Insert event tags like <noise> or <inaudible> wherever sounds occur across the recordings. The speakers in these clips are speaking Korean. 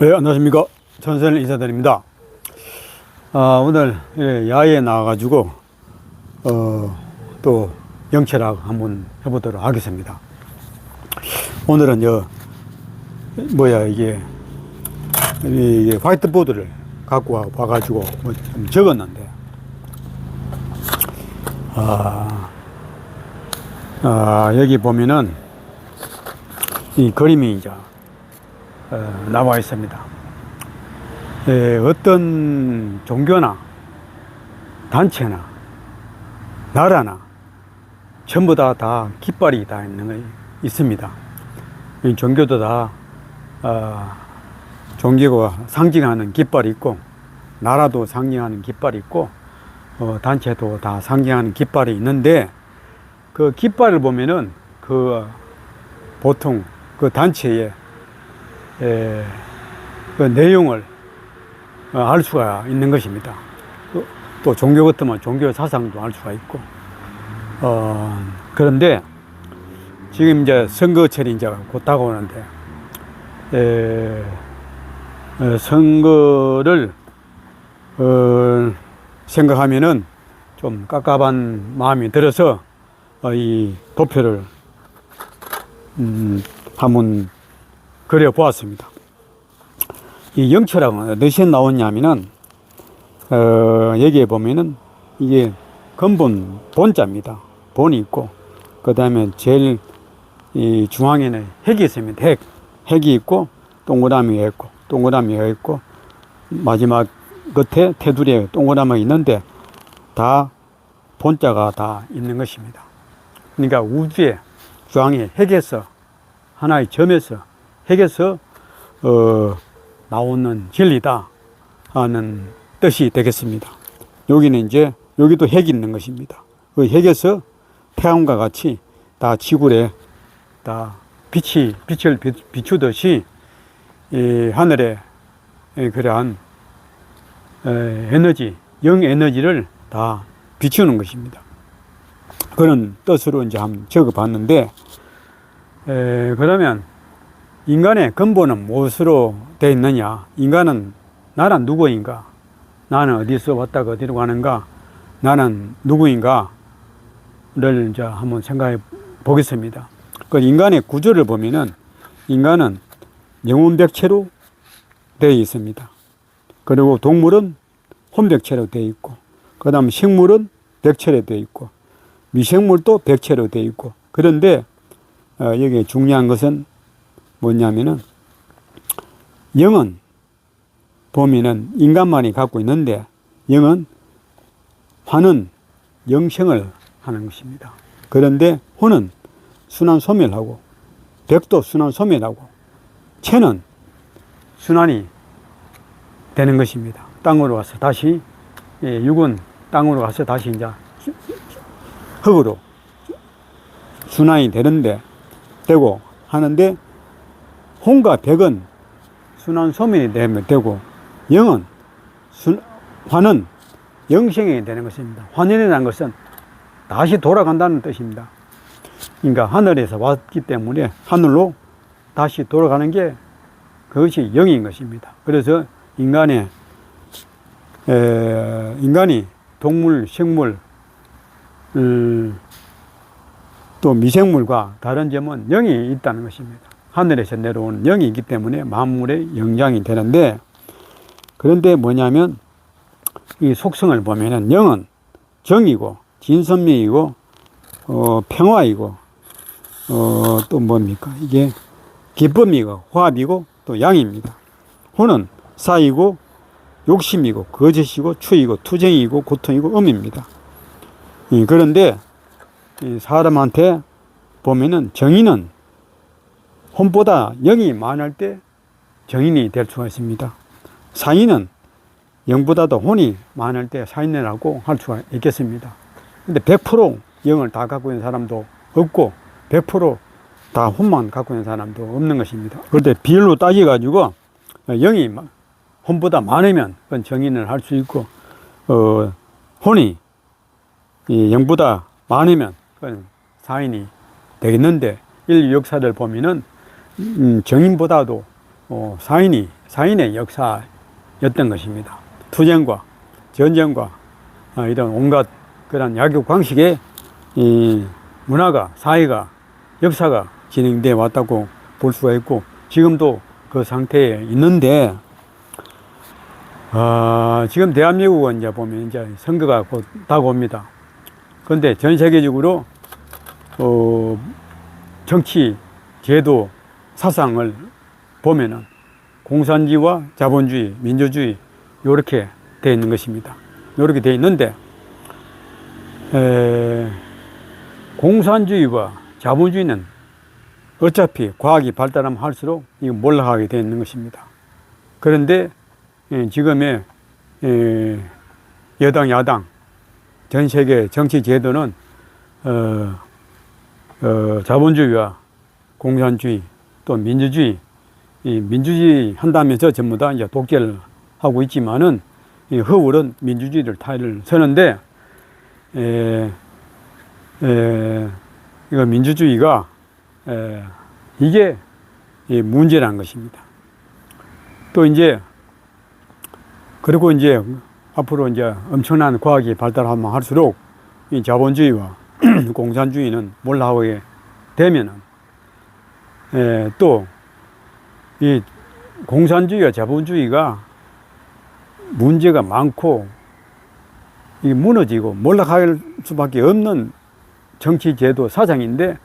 네, 안녕하십니까. 전선을 인사드립니다. 아, 오늘 예, 야외에 나와가지고, 어, 또 영철학 한번 해보도록 하겠습니다. 오늘은 저, 뭐야, 이게, 이게 화이트보드를 갖고 와, 와가지고 뭐 좀 적었는데, 아, 아, 여기 보면은 이 그림이 이제 어, 나와 있습니다. 예, 어떤 종교나 단체나 나라나 전부 다, 다 깃발이 다 있는 거 있습니다. 이 종교도 다, 어, 종교가 상징하는 깃발이 있고, 나라도 상징하는 깃발이 있고, 어, 단체도 다 상징하는 깃발이 있는데, 그 깃발을 보면은 그 보통 그 단체에 에, 그 내용을 어, 알 수가 있는 것입니다. 그, 또 종교 같으면 종교 사상도 알 수가 있고, 어, 그런데 지금 이제 선거철이 이제 곧 다가오는데, 에, 에, 선거를 어, 생각하면은 좀 깝깝한 마음이 들어서 어, 이 도표를 음, 한번 그려 보았습니다. 이 영철학은 어디서 나왔냐면은 어, 여기에 보면은 이게 근본 본자입니다. 본이 있고 그 다음에 제일 이 중앙에는 핵이 있습니다. 핵 핵이 있고 동그라미가 있고 동그라미가 있고 마지막 끝에 테두리에 동그라미가 있는데 다 본자가 다 있는 것입니다. 그러니까 우주의 중앙에 핵에서 하나의 점에서 핵에서 어, 나오는 진리다 하는 뜻이 되겠습니다. 여기는 이제 여기도 핵이 있는 것입니다. 그 핵에서 태양과 같이 다 지구에 다 빛이 빛을 비- 비추듯이 이 하늘에 이 그러한 에, 에너지, 영 에너지를 다 비추는 것입니다. 그런 뜻으로 이제 한번 적어봤는데, 에, 그러면 인간의 근본은 무엇으로 되어 있느냐? 인간은 나는 누구인가? 나는 어디서 왔다가 어디로 가는가? 나는 누구인가? 를 이제 한번 생각해 보겠습니다. 그 인간의 구조를 보면은 인간은 영혼백체로 되어 있습니다. 그리고 동물은 혼백체로 되어 있고, 그 다음 식물은 백체로 되어 있고, 미생물도 백체로 되어 있고, 그런데 어, 여기 중요한 것은 뭐냐면은 영은 보면은 인간만이 갖고 있는데 영은 화는 영생을 하는 것입니다. 그런데 혼은 순환 소멸하고 백도 순환 소멸하고 체는 순환이 되는 것입니다. 땅으로 가서 다시 예, 육은 땅으로 가서 다시 이제 흙으로 순환이 되는데 되고 하는데 혼과 백은 순환 소멸이 되고 영은 순, 화는 영생이 되는 것입니다. 환연이라는 것은 다시 돌아간다는 뜻입니다. 그러니까 하늘에서 왔기 때문에 하늘로 다시 돌아가는 게 그것이 영인 것입니다. 그래서 인간의 에, 인간이 동물, 식물, 음, 또 미생물과 다른 점은 영이 있다는 것입니다. 하늘에서 내려오는 영이 있기 때문에 만물의 영장이 되는데 그런데 뭐냐면 이 속성을 보면은 영은 정이고 진선미이고 어, 평화이고 어, 또 뭡니까 이게 기쁨이고 화합이고 또 양입니다. 혼은 사이고 욕심이고 거짓이고 추이고 투쟁이고 고통이고 음입니다. 이, 그런데 이 사람한테 보면은 정의는 혼보다 영이 많을 때 정인이 될 수가 있습니다. 사인은 영보다도 혼이 많을 때 사인이라고 할 수가 있겠습니다. 근데 100% 영을 다 갖고 있는 사람도 없고 100%다 혼만 갖고 있는 사람도 없는 것입니다. 그런데 비율로 따져가지고 영이 마- 혼보다 많으면 그건 정인을 할 수 있고 어, 혼이 이 영보다 많으면 그건 사인이 되겠는데 인류 역사를 보면은 음, 정인보다도 어, 사인이 사인의 역사였던 것입니다. 투쟁과 전쟁과 아, 이런 온갖 그런 약육 방식의 이 문화가 사회가 역사가 진행돼 왔다고 볼 수가 있고 지금도 그 상태에 있는데 아, 지금 대한민국은 이제 보면 이제 선거가 곧 다가옵니다. 그런데 전 세계적으로 어, 정치 제도 사상을 보면은 공산주의와 자본주의, 민주주의 이렇게 되어 있는 것입니다. 이렇게 되어 있는데 에, 공산주의와 자본주의는 어차피 과학이 발달하면 할수록 이거 몰락하게 되어 있는 것입니다. 그런데 예, 지금의 예, 여당 야당 전 세계 정치 제도는 어, 어, 자본주의와 공산주의 또 민주주의 이 민주주의 한다면서 전부 다 이제 독재를 하고 있지만은 이 허울은 민주주의를 타를 서는데 에, 에, 이거 민주주의가 에, 이게 이 문제라는 것입니다. 또 이제 그리고 이제 앞으로 이제 엄청난 과학이 발달하면 할수록 이 자본주의와 <clears throat> 공산주의는 몰락하게 되면은 에, 또이 공산주의와 자본주의가 문제가 많고 이 무너지고 몰락할 수밖에 없는 정치 제도 사상인데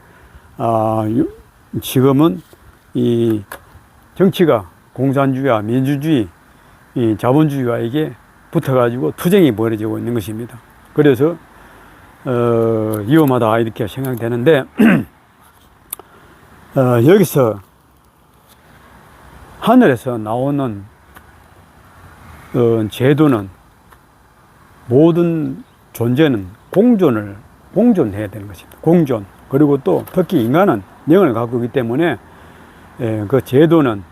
아, 요- 지금은 이 정치가 공산주의와 민주주의, 이 자본주의와 이게 붙어가지고 투쟁이 벌어지고 있는 것입니다. 그래서 어, 위험하다 이렇게 생각되는데 <clears throat> 어, 여기서 하늘에서 나오는 어, 제도는 모든 존재는 공존을 공존해야 되는 것입니다. 공존 그리고 또 특히 인간은 영을 갖고 있기 때문에 예, 그 제도는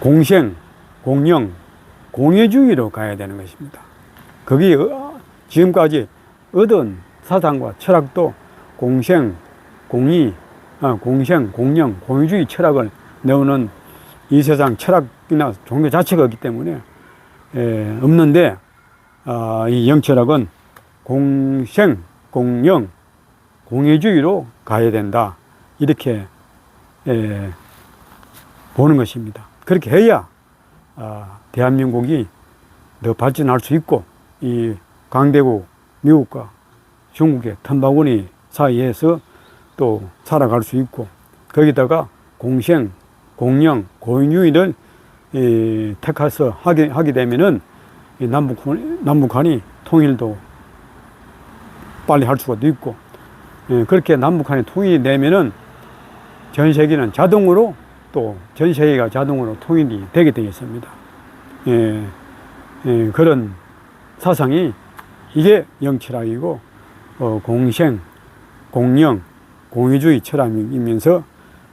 공생, 공영, 공예주의로 가야 되는 것입니다. 거기 어, 지금까지 얻은 사상과 철학도 공생, 공의, 아, 공생, 공영, 공유주의 철학을 내오는 이 세상 철학이나 종교 자체가 없기 때문에 에, 없는데 아, 이 영철학은 공생, 공영, 공예주의로 가야 된다 이렇게 에, 보는 것입니다. 그렇게 해야 아, 대한민국이 더 발전할 수 있고 이 강대국 미국과 중국의 탐바구니 사이에서 또 살아갈 수 있고 거기다가 공생, 공영, 공유의를 이, 택해서 하게, 하게 되면은 이 남북, 남북한이 통일도 빨리 할 수가 있고 예, 그렇게 남북한이 통일이 되면은 전 세계는 자동으로 또 전 세계가 자동으로 통일이 되게 되겠습니다. 예, 예, 그런 사상이 이게 영철학이고 어, 공생, 공영, 공유주의 철학이면서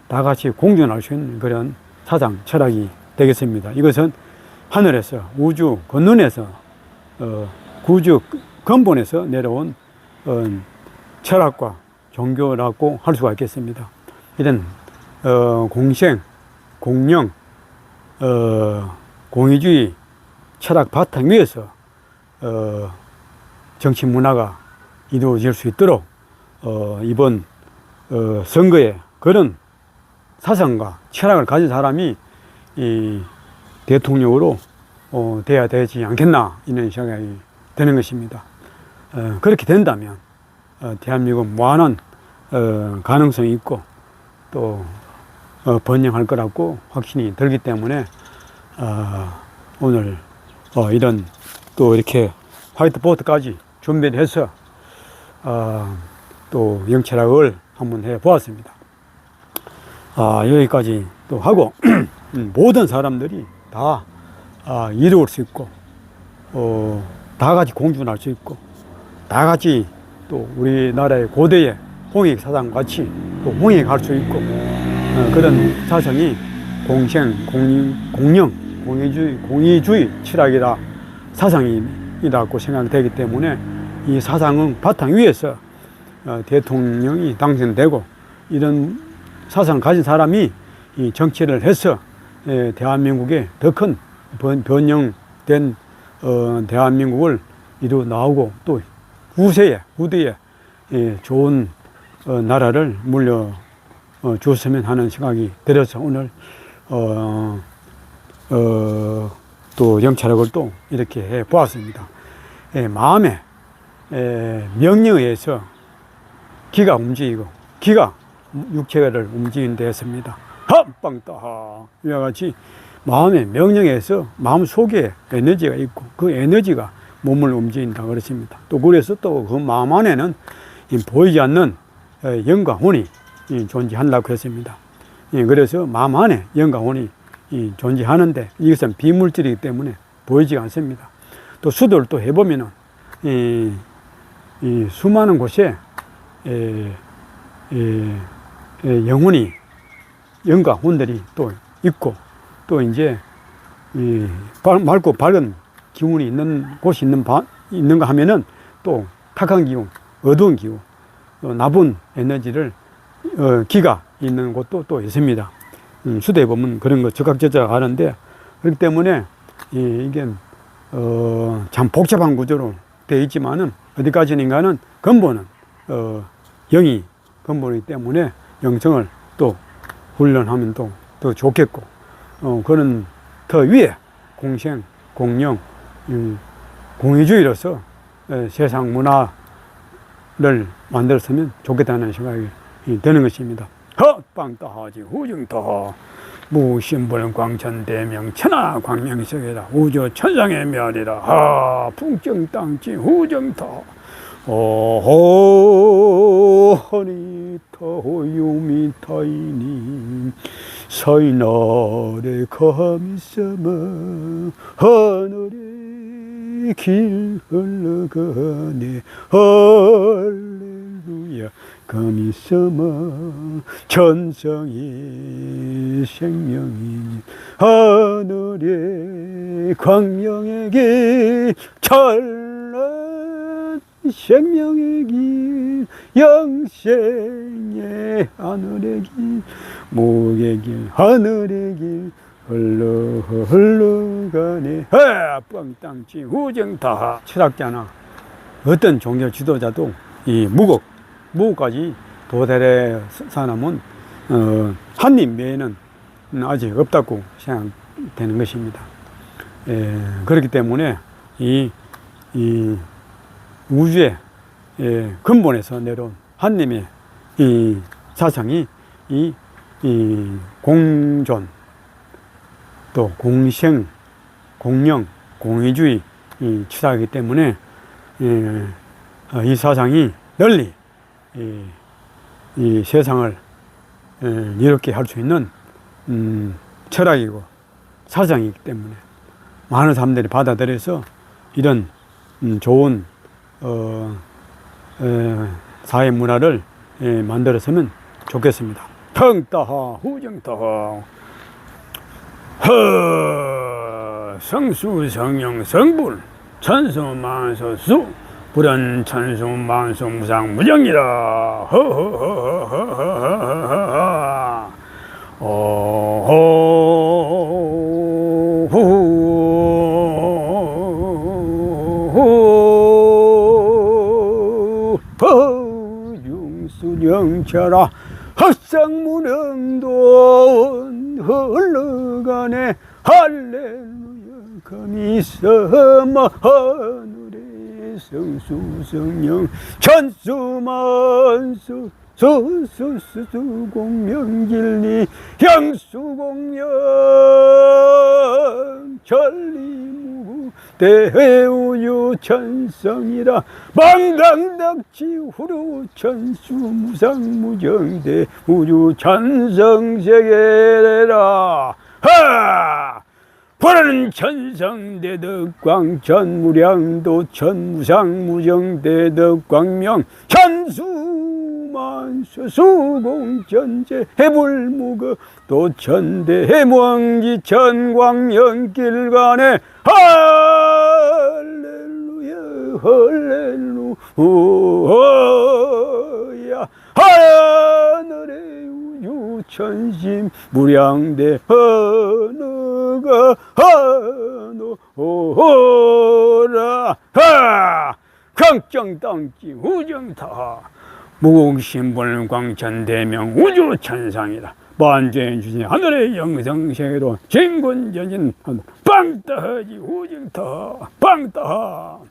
다 같이 공존할 수 있는 그런 사상, 철학이 되겠습니다. 이것은 하늘에서 우주 근원에서 어, 구주 근본에서 내려온 어, 철학과 종교라고 할 수가 있겠습니다. 이런 어, 공생, 공영, 어, 공의주의 철학 바탕 위에서 어, 정치 문화가 이루어질 수 있도록 어, 이번 어, 선거에 그런 사상과 철학을 가진 사람이 이 대통령으로 어, 돼야 되지 않겠나 이런 생각이 드는 것입니다. 어, 그렇게 된다면 어, 대한민국 무한한 어, 가능성이 있고 또 어, 번영할 거라고 확신이 들기 때문에 어, 오늘 어, 이런 또 이렇게 화이트보드까지 준비를 해서 어, 또 영철학을 한번 해 보았습니다. 아, 여기까지 또 하고 <clears throat> 음, 모든 사람들이 다 아, 이루을 수 있고 어, 다 같이 공존할 수 있고 다 같이 또 우리나라의 고대의 홍익 사상 같이 또 홍익할 수 있고 어, 그런 사상이 공생, 공유, 공영, 공의주의, 공의주의 철학이다 사상이라고 생각되기 때문에 이 사상은 바탕 위에서 어, 대통령이 당선되고 이런 사상 가진 사람이 이 정치를 해서 예, 대한민국에 더큰 변형된 어, 대한민국을 이루 나오고 또 후세에 후대에 예, 좋은 어, 나라를 물려 어, 줬으면 하는 생각이 들어서 오늘 어, 어, 또 영찰학을 또 이렇게 해 보았습니다. 예, 마음에 예, 명령에 의해서 기가 움직이고 기가 육체를 움직이는 데였습니다. 합방따하 이와 같이 마음의 명령에서 마음 속에 에너지가 있고 그 에너지가 몸을 움직인다 그렇습니다. 또 그래서 또 그 마음 안에는 이 보이지 않는 어, 영과 혼이 이 존재한다고 했습니다. 예, 그래서 마음 안에 영과 혼이 이 존재하는데 이것은 비물질이기 때문에 보이지 않습니다. 또 수도를 또 해보면은 이, 이 수많은 곳에 에, 에, 에, 영혼이 영과 혼들이 또 있고 또 이제 이 발- 맑고 밝은 기운이 있는 곳이 있는 바, 있는가 하면은 또 탁한 기운, 어두운 기운, 또 나쁜 에너지를 어, 기가 있는 곳도 또 있습니다. 음, 수도에 보면 그런 거 적각적각 하는데 그렇기 때문에 이, 이게 어, 참 복잡한 구조로 되어 있지만은 어디까지인가는 근본은 어, 영이 근본이기 때문에 영성을 또 훈련하면 또 더 좋겠고 어, 그는 더 위에 공생, 공영, 음, 공의주의로서 에, 세상 문화를 만들었으면 좋겠다는 생각이 드는 것입니다. 헛방따하지 후정따하 무신불 광천대명 천하 광명석이라 우주 천상의 멸이라 하 풍정땅지 후정타 오호 허니터 유미타이니 서이날에 감있으며 하늘에 길 흘러가네. 할렐루야. 감있으며 천성이 생명이 광명의 길 찬란 생명의 길 영생의 하늘의 길 목의 길 하늘의 길 흘러 흘러가네 해 뻥땅치 후정다하 철학자나 어떤 종교 지도자도 이 무국 무국까지 도달해 사람은 어, 한님 외에는 아직 없다고 생각되는 것입니다. 에, 그렇기 때문에 이, 이 우주의 예, 근본에서 내려온 한님의 이 사상이 이, 이 공존 또 공생, 공영, 공의주의 이 취사이기 때문에 예, 어, 이 사상이 널리 이, 이 세상을 예, 이렇게 할 수 있는 음, 철학이고 사상이기 때문에 많은 사람들이 받아들여서 이런 음, 좋은 어, 에, 사회 문화를 예, 만들었으면 좋겠습니다. 텅따하 후정따하. 허 성수 성령 성불 천수 만소수 불은 천수 만수 무상 무정이라. 허허허허허허허 허융수령처라. 헛상무령돈 흘러가네. 할렐루야. 감이서마 하늘에 성수성령. 천수만수 수수수수공명길리. 향수공명 전리 대우유 천성이라 망당닥치 후루 천수 무상무정대 우주 천성세계래라 하! 불은 천성대덕광 천무량도 천무상무정대덕광명 천수만수 수공전제 해불무거 또 천대 해왕지 천광영길간에 할렐루야 할렐루야. 하늘의 우주 천심 무량대 하느가 하노라. 하! 걱정덩지 우정타 무공신불 광천대명 우주천상이다. 반전 주신 하늘의 영성세로 진군전진 빵떠하지 우정타 빵떠하 하